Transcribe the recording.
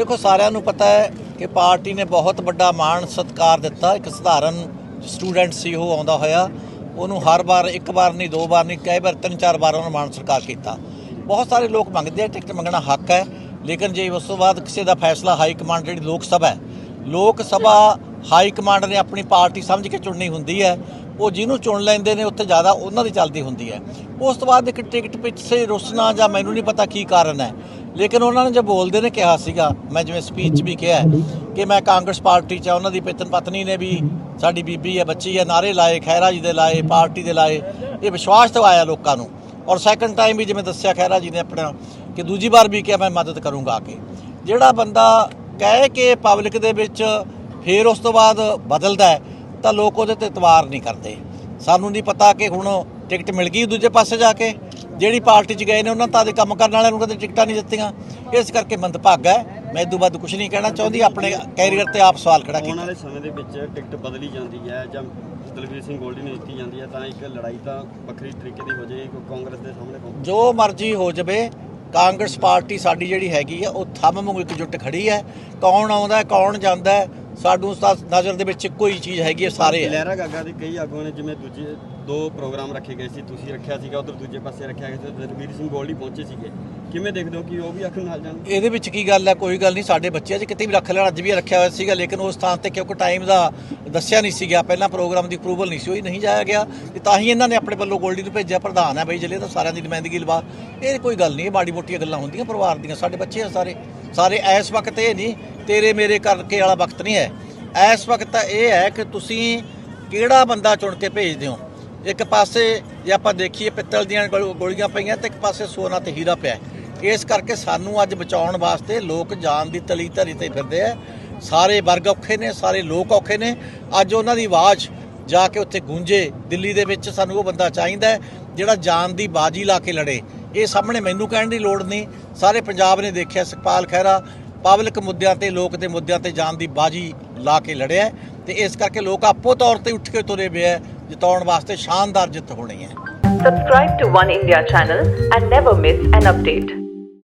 ਦੇਖੋ ਸਾਰਿਆਂ ਨੂੰ ਪਤਾ ਹੈ ਕਿ ਪਾਰਟੀ ਨੇ ਬਹੁਤ ਵੱਡਾ ਮਾਣ ਸਤਿਕਾਰ ਦਿੱਤਾ। ਇੱਕ ਸਧਾਰਨ ਸਟੂਡੈਂਟ ਸੀ ਉਹ, ਆਉਂਦਾ ਹੋਇਆ। ਉਹਨੂੰ ਹਰ ਵਾਰ, ਇੱਕ ਵਾਰ ਨਹੀਂ, ਦੋ ਵਾਰ ਨਹੀਂ, ਕਈ ਵਾਰ ਤਿੰਨ, ਚਾਰ ਵਾਰ ਉਹਨੂੰ ਮਾਣ ਸਤਿਕਾਰ ਕੀਤਾ। ਬਹੁਤ ਸਾਰੇ ਲੋਕ ਮੰਗਦੇ ਆ, ਟਿਕਟ ਮੰਗਣਾ ਹੱਕ ਹੈ, ਲੇਕਿਨ ਜੇ ਉਸ ਤੋਂ ਬਾਅਦ ਕਿਸੇ ਦਾ ਫੈਸਲਾ ਹਾਈ ਕਮਾਂਡ ਜਿਹੜੀ ਲੋਕ ਸਭਾ ਹੈ, ਲੋਕ ਸਭਾ ਹਾਈ ਕਮਾਂਡ ਨੇ ਆਪਣੀ ਪਾਰਟੀ ਸਮਝ ਕੇ ਚੁਣਨੀ ਹੁੰਦੀ ਹੈ। ਉਹ ਜਿਹਨੂੰ ਚੁਣ ਲੈਂਦੇ ਨੇ, ਉੱਥੇ ਜ਼ਿਆਦਾ ਉਹਨਾਂ ਦੀ ਚੱਲਦੀ ਹੁੰਦੀ ਹੈ। ਉਸ ਤੋਂ ਬਾਅਦ ਇੱਕ ਟਿਕਟ ਪਿੱਛੇ ਰੁੱਸਣਾ ਜਾਂ ਮੈਨੂੰ ਨਹੀਂ ਪਤਾ ਕੀ ਕਾਰਨ ਹੈ। ਲੇਕਿਨ ਉਹਨਾਂ ਨੇ ਜੋ ਬੋਲਦੇ ਨੇ ਕਿਹਾ ਸੀਗਾ ਮੈਂ ਜਿਵੇਂ ਸਪੀਚ ਵੀ ਕਿਹਾ ਕਿ ਮੈਂ ਕਾਂਗਰਸ ਪਾਰਟੀ 'ਚ ਆ, ਉਹਨਾਂ ਦੀ ਪਤਨ ਪਤਨੀ ਨੇ ਵੀ ਸਾਡੀ ਬੀਬੀ ਹੈ ਬੱਚੀ ਹੈ ਨਾਰੇ ਲਾਏ ਖੈਰਾ ਜੀ ਦੇ ਲਾਏ ਪਾਰਟੀ ਦੇ ਲਾਏ ਇਹ ਵਿਸ਼ਵਾਸ ਦਿਵਾਇਆ ਲੋਕਾਂ ਨੂੰ। ਔਰ ਸੈਕੰਡ ਟਾਈਮ ਵੀ ਜਿਵੇਂ ਦੱਸਿਆ ਖੈਰਾ ਜੀ ਨੇ ਆਪਣਾ ਕਿ ਦੂਜੀ ਵਾਰ ਵੀ ਕਿਹਾ ਮੈਂ ਮਦਦ ਕਰੂੰਗਾ ਆ ਕੇ। ਜਿਹੜਾ ਬੰਦਾ ਕਹਿ ਕੇ ਪਬਲਿਕ ਦੇ ਵਿੱਚ ਫੇਰ ਉਸ ਤੋਂ ਬਾਅਦ ਬਦਲਦਾ ਤਾਂ ਲੋਕ ਉਹਦੇ ਤੇ ਇਤਬਾਰ ਨਹੀਂ ਕਰਦੇ। ਸਾਨੂੰ ਨਹੀਂ ਪਤਾ ਕਿ ਹੁਣ ਟਿਕਟ ਮਿਲ ਗਈ ਦੂਜੇ ਪਾਸੇ ਜਾ ਕੇ। ਜਿਹੜੀ ਪਾਰਟੀ 'ਚ ਗਏ ਨੇ ਉਹਨਾਂ ਤਾਂ ਦੇ ਕੰਮ ਕਰਨ ਵਾਲਿਆਂ ਨੂੰ ਕਦੇ ਟਿਕਟਾਂ ਨਹੀਂ ਦਿੱਤੀਆਂ। ਇਸ ਕਰਕੇ ਮੰਦਭਾਗਾ ਹੈ। ਮੈਂ ਇਦੋਂ ਬਾਅਦ ਕੁਝ ਨਹੀਂ ਕਹਿਣਾ ਚਾਹੁੰਦੀ। ਆਪਣੇ ਕੈਰੀਅਰ ਤੇ ਆਪ ਸਵਾਲ ਖੜਾ ਆਉਣ ਕੀਤਾ। ਵਾਲੇ ਸਮੇਂ ਦੇ ਵਿੱਚ ਟਿਕਟ ਬਦਲੀ ਜਾਂਦੀ ਹੈ ਜਾਂ ਦਲਵੀਰ ਸਿੰਘ ਗੋਲਡੀ ਨੂੰ ਦਿੱਤੀ ਜਾਂਦੀ ਹੈ ਤਾਂ ਇੱਕ ਲੜਾਈ ਤਾਂ ਵੱਖਰੀ ਤਰੀਕੇ ਦੀ ਹੋ ਜਾਏਗੀ ਕਾਂਗਰਸ ਦੇ ਸਾਹਮਣੇ ਜੋ ਮਰਜ਼ੀ ਹੋ ਜਵੇ ਕਾਂਗਰਸ ਪਾਰਟੀ ਸਾਡੀ ਜਿਹੜੀ ਹੈਗੀ ਆ ਉਹ ਥੰਮ ਵਾਂਗੂ ਇਕਜੁੱਟ ਖੜੀ ਹੈ। ਕੌਣ ਆਉਂਦਾ ਕੌਣ ਜਾਂਦਾ ਤਾਂ ਨਜ਼ਰ ਦੇ ਵਿੱਚ ਹੀ ਚੀਜ਼ ਹੈਗੀ ਹੈ ਸਾਰੇ ਹੈ ਲਹਿਰਾ ਗਾਗਾ ਦੇ ਕਈ ਆਗੂਆਂ ਨੇ ਜਿਵੇਂ ਦੂਜੇ ਦੋ ਪ੍ਰੋਗਰਾਮ ਰੱਖੇ ਗਏ ਸੀ ਤੁਸੀਂ ਰੱਖਿਆ ਸੀਗਾ ਉਧਰ ਦੂਜੇ ਪਾਸੇ ਰੱਖਿਆ ਗਿਆ ਸੀ ਦਲਵੀਰ ਸਿੰਘ ਗੋਲਡੀ ਪਹੁੰਚੇ ਸੀਗੇ। ਕਿਵੇਂ ਦੇਖਦੇ ਹੋ ਕਿ ਉਹ ਵੀ ਅੱਖ ਨਾਲ ਜਾਣ ਇਹਦੇ ਵਿੱਚ ਕੀ ਗੱਲ ਹੈ ਕੋਈ ਗੱਲ ਨਹੀਂ ਸਾਡੇ ਬੱਚੇ ਅੱਜ ਕਿਤੇ ਵੀ ਰੱਖ ਲੈਣ ਅੱਜ ਵੀ ਰੱਖਿਆ ਹੋਇਆ ਸੀਗਾ ਲੇਕਿਨ ਉਸ ਥਾਂ ਤੇ ਕਿਉਂਕਿ ਟਾਈਮ ਦਾ ਦੱਸਿਆ ਨਹੀਂ ਸੀਗਾ ਪਹਿਲਾਂ ਪ੍ਰੋਗਰਾਮ ਦੀ ਅਪਰੂਵਲ ਨਹੀਂ ਸੀ ਹੋਈ ਨਹੀਂ ਜਾਇਆ ਗਿਆ ਤੇ ਤਾਂ ਹੀ ਇਹਨਾਂ ਨੇ ਆਪਣੇ ਵੱਲੋਂ ਗੋਲਡੀ ਨੂੰ ਭੇਜਿਆ ਪ੍ਰਧਾਨ ਹੈ ਬਈ ਜਲੇ ਤਾਂ ਸਾਰਿਆਂ ਦੀ ਨੁਮਾਇੰਦਗੀ ਲਵਾ। ਇਹ ਕੋਈ ਗੱਲ ਨਹੀਂ ਇਹ ਮਾੜੀ ਮੋਟੀਆਂ ਗੱਲਾਂ ਹੁੰਦੀਆਂ ਪਰਿਵਾਰ ਦੀਆਂ ਸਾਡੇ ਬੱਚੇ ਆ ਸਾਰੇ ਸਾਰੇ ਇਸ ਵਕਤ ਇਹ ਨਹੀਂ ਤੇਰੇ ਮੇਰੇ ਕਰਕੇ ਵਾਲਾ ਵਕਤ ਨਹੀਂ ਹੈ। ਇਸ ਵਕਤ ਤਾਂ ਇਹ ਹੈ ਕਿ ਤੁਸੀਂ ਕਿਹੜਾ ਬੰਦਾ ਚੁਣ ਕੇ ਭੇਜਦੇ ਹੋ? ਇੱਕ ਪਾਸੇ ਜੇ ਆਪਾਂ ਦੇਖੀਏ ਪਿੱਤਲ ਦੀਆਂ ਗੋ- ਗੋਲੀਆਂ ਪਈਆਂ ਤੇ ਇੱਕ ਪਾਸੇ ਸੋਨਾ ਤੇ ਹੀਰਾ ਪਿਆ ਇਸ ਕਰਕੇ ਸਾਨੂੰ ਅੱਜ ਬਚਾਉਣ ਵਾਸਤੇ ਲੋਕ ਜਾਨ ਦੀ ਤਲੀ ਧਰੀ ਤੇ ਫਿਰਦੇ ਆ। ਸਾਰੇ ਵਰਗ ਔਖੇ ਨੇ, ਸਾਰੇ ਲੋਕ ਔਖੇ ਨੇ। ਅੱਜ ਉਹਨਾਂ ਦੀ ਆਵਾਜ਼ ਜਾ ਕੇ ਉੱਥੇ ਗੂੰਜੇ, ਦਿੱਲੀ ਦੇ ਵਿੱਚ ਸਾਨੂੰ ਉਹ ਬੰਦਾ ਚਾਹੀਦਾ ਜਿਹੜਾ ਜਾਨ ਦੀ ਬਾਜੀ ਲਾ ਕੇ ਲੜੇ। ਇਹ ਸਾਹਮਣੇ ਮੈਨੂੰ ਕਹਿਣ ਦੀ ਲੋੜ ਨਹੀਂ। ਸਾਰੇ ਪੰਜਾਬ ਨੇ ਦੇਖਿਆ, ਸੁਖਪਾਲ ਖਹਿਰਾ ਪਬਲਿਕ ਮੁੱਦਿਆਂ ਤੇ, ਲੋਕ ਦੇ ਮੁੱਦਿਆਂ ਤੇ ਜਾਣ ਦੀ ਬਾਜੀ ਲਾ ਕੇ ਲੜਿਆ ਤੇ ਇਸ ਕਰਕੇ ਲੋਕ ਆਪੋ ਤੌਰ ਤੇ ਉੱਠ ਕੇ ਤੁਰੇ ਪਏ ਜਿਤਾਉਣ ਵਾਸਤੇ ਸ਼ਾਨਦਾਰ ਜਿੱਤ ਹੋਣੀ ਹੈ Subscribe to One India channel and never miss an update.